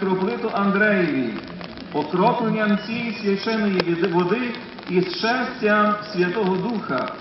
митрополиту Андреєві, окропленням цієї священої води і щастям Святого Духа,